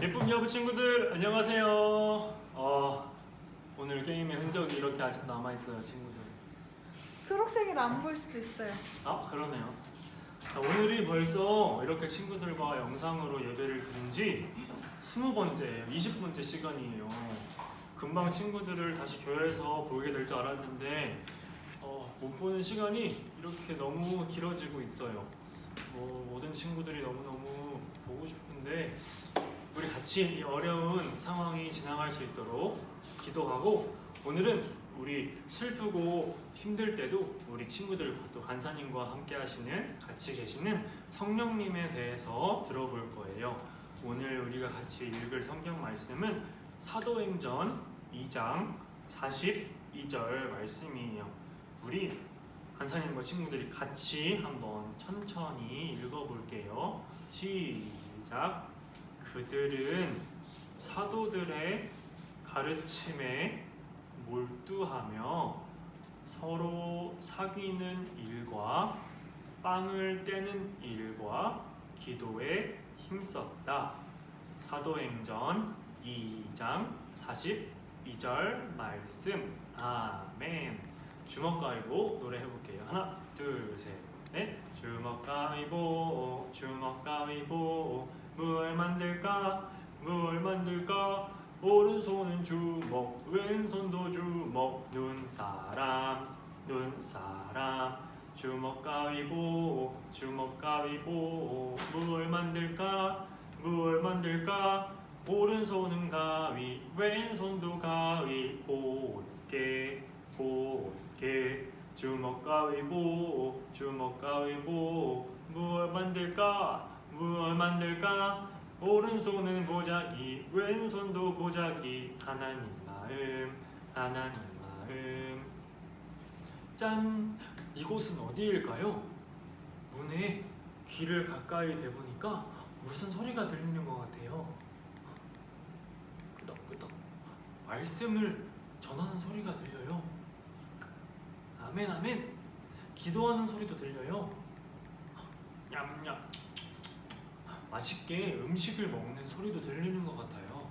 예쁜 여부 친구들 안녕하세요. 어, 오늘 게임의 흔적이 이렇게 아직 남아 있어요, 친구들. 초록색이라 안 보일 수도 있어요. 아 그러네요. 자, 오늘이 벌써 이렇게 친구들과 영상으로 예배를 드린 지 20번째예요. 20번째 시간이에요. 금방 친구들을 다시 교회에서 보게 될 줄 알았는데 어, 못 보는 시간이 이렇게 너무 길어지고 있어요. 뭐, 모든 친구들이 너무너무 보고 싶은데 같이 이 어려운 상황이 지나갈 수 있도록 기도하고 오늘은 우리 슬프고 힘들 때도 우리 친구들 또 간사님과 함께 하시는 같이 계시는 성령님에 대해서 들어볼 거예요. 오늘 우리가 같이 읽을 성경 말씀은 사도행전 2장 42절 말씀이에요. 우리 간사님과 친구들이 같이 한번 천천히 읽어볼게요. 시작. 그들은 사도들의 가르침에 몰두하며 서로 사귀는 일과 빵을 떼는 일과 기도에 힘썼다. 사도행전 2장 42절 말씀. 아멘. 주먹 가위보 노래 해볼게요. 하나, 둘, 셋, 넷. 주먹 가위보, 주먹 가위보. 뭘 만들까? 뭘 만들까? 오른손은 주먹, 왼손도 주먹. 눈사람, 눈사람. 주먹 가위보, 주먹 가위보. 뭘 만들까? 뭘 만들까? 오른손은 가위, 왼손도 가위. 곧게, 곧게. 주먹 가위보, 주먹 가위보. 뭘 만들까? 뭘 만들까? 오른손은 보자기, 왼손도 보자기. 하나님 마음, 하나님 마음. 짠! 이곳은 어디일까요? 문에 귀를 가까이 대보니까 무슨 소리가 들리는 것 같아요. 끄덕끄덕. 말씀을 전하는 소리가 들려요. 아멘, 아멘. 기도하는 소리도 들려요. 냠냠. 맛있게 음식을 먹는 소리도 들리는 것 같아요.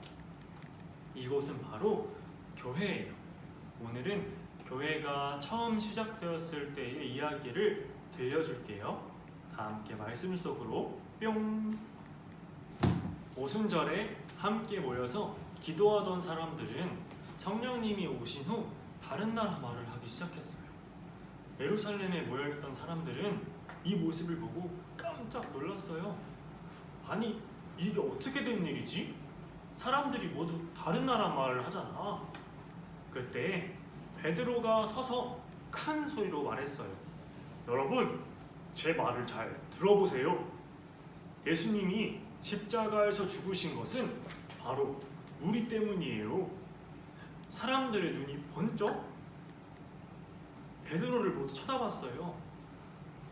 이곳은 바로 교회예요. 오늘은 교회가 처음 시작되었을 때의 이야기를 들려줄게요. 다 함께 말씀 속으로 뿅. 오순절에 함께 모여서 기도하던 사람들은 성령님이 오신 후 다른 나라 말을 하기 시작했어요. 예루살렘에 모여있던 사람들은 이 모습을 보고 깜짝 놀랐어요. 아니 이게 어떻게 된 일이지? 사람들이 모두 다른 나라 말을 하잖아. 그때 베드로가 서서 큰 소리로 말했어요. 여러분, 제 말을 잘 들어보세요. 예수님이 십자가에서 죽으신 것은 바로 우리 때문이에요. 사람들의 눈이 번쩍 베드로를 모두 쳐다봤어요.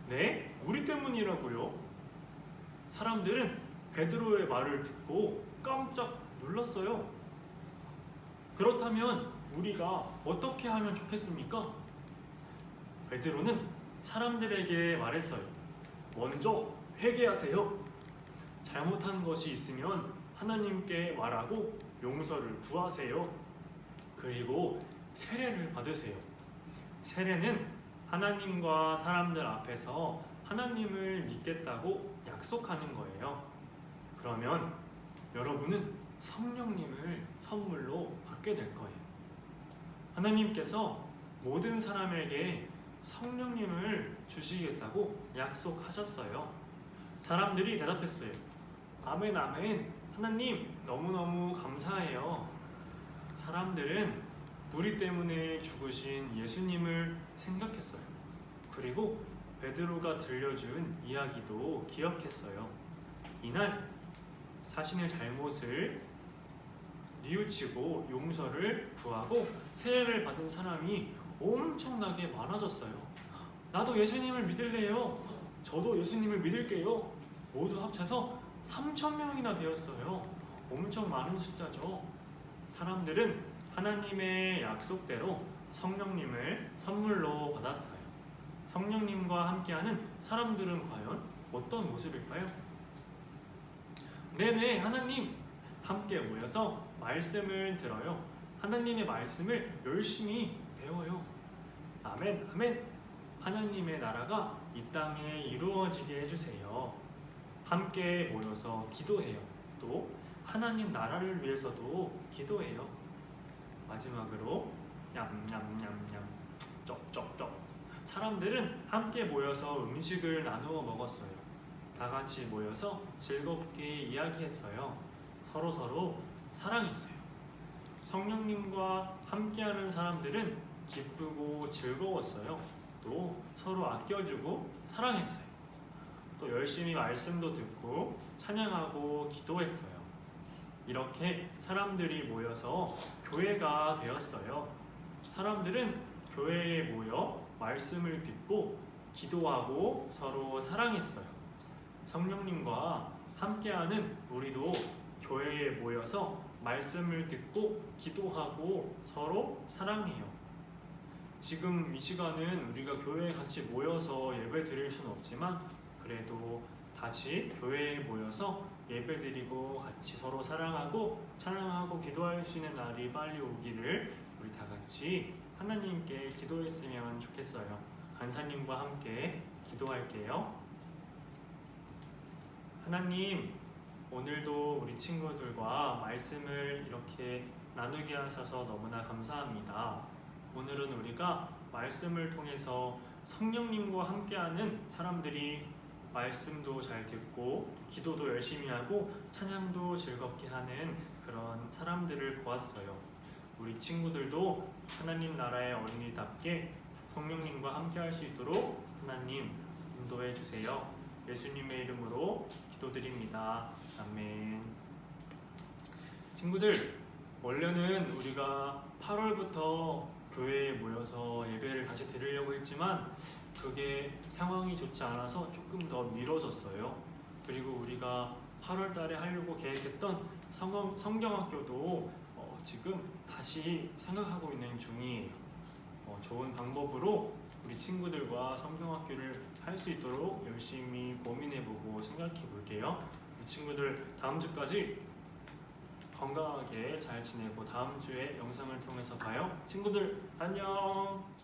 네? 우리 때문이라고요? 사람들은 베드로의 말을 듣고 깜짝 놀랐어요. 그렇다면 우리가 어떻게 하면 좋겠습니까? 베드로는 사람들에게 말했어요. 먼저 회개하세요. 잘못한 것이 있으면 하나님께 말하고 용서를 구하세요. 그리고 세례를 받으세요. 세례는 하나님과 사람들 앞에서 하나님을 믿겠다고 약속하는 거예요. 그러면 여러분은 성령님을 선물로 받게 될 거예요. 하나님께서 모든 사람에게 성령님을 주시겠다고 약속하셨어요. 사람들이 대답했어요. 아멘, 아멘. 하나님, 너무너무 감사해요. 사람들은 우리 때문에 죽으신 예수님을 생각했어요. 그리고 베드로가 들려준 이야기도 기억했어요. 이날 자신의 잘못을 뉘우치고 용서를 구하고 세례를 받은 사람이 엄청나게 많아졌어요. 나도 예수님을 믿을래요. 저도 예수님을 믿을게요. 모두 합쳐서 3천 명이나 되었어요. 엄청 많은 숫자죠. 사람들은 하나님의 약속대로 성령님을 선물로 받았어요. 성령님과 함께하는 사람들은 과연 어떤 모습일까요? 네네, 하나님. 함께 모여서 말씀을 들어요. 하나님의 말씀을 열심히 배워요. 아멘, 아멘. 하나님의 나라가 이 땅에 이루어지게 해주세요. 함께 모여서 기도해요. 또 하나님 나라를 위해서도 기도해요. 마지막으로 냠냠냠냠 쩝쩝쩝 사람들은 함께 모여서 음식을 나누어 먹었어요. 다 같이 모여서 즐겁게 이야기했어요. 서로 서로 사랑했어요. 성령님과 함께하는 사람들은 기쁘고 즐거웠어요. 또 서로 아껴주고 사랑했어요. 또 열심히 말씀도 듣고 찬양하고 기도했어요. 이렇게 사람들이 모여서 교회가 되었어요. 사람들은 교회에 모여 말씀을 듣고 기도하고 서로 사랑했어요. 성령님과 함께하는 우리도 교회에 모여서 말씀을 듣고 기도하고 서로 사랑해요. 지금 이 시간은 우리가 교회에 같이 모여서 예배 드릴 수는 없지만 그래도 다시 교회에 모여서 예배 드리고 같이 서로 사랑하고 찬양하고 기도할 수 있는 날이 빨리 오기를 우리 다 같이 하나님께 기도했으면 좋겠어요. 간사님과 함께 기도할게요. 하나님, 오늘도 우리 친구들과 말씀을 이렇게 나누게 하셔서 너무나 감사합니다. 오늘은 우리가 말씀을 통해서 성령님과 함께하는 사람들이 말씀도 잘 듣고 기도도 열심히 하고 찬양도 즐겁게 하는 그런 사람들을 보았어요. 우리 친구들도 하나님 나라의 어린이답게 성령님과 함께 할 수 있도록 하나님 인도해 주세요. 예수님의 이름으로 기도드립니다. 아멘. 친구들, 원래는 우리가 8월부터 교회에 모여서 예배를 다시 드리려고 했지만 그게 상황이 좋지 않아서 조금 더 미뤄졌어요. 그리고 우리가 8월 달에 하려고 계획했던 성경, 성경학교도 어, 지금 다시 생각하고 있는 중이에요. 어, 좋은 방법으로 우리 친구들과 성경학교를 할 수 있도록 열심히 고민해보고 생각해 볼게요. 우리 친구들 다음 주까지 건강하게 잘 지내고 다음 주에 영상을 통해서 봐요. 친구들 안녕.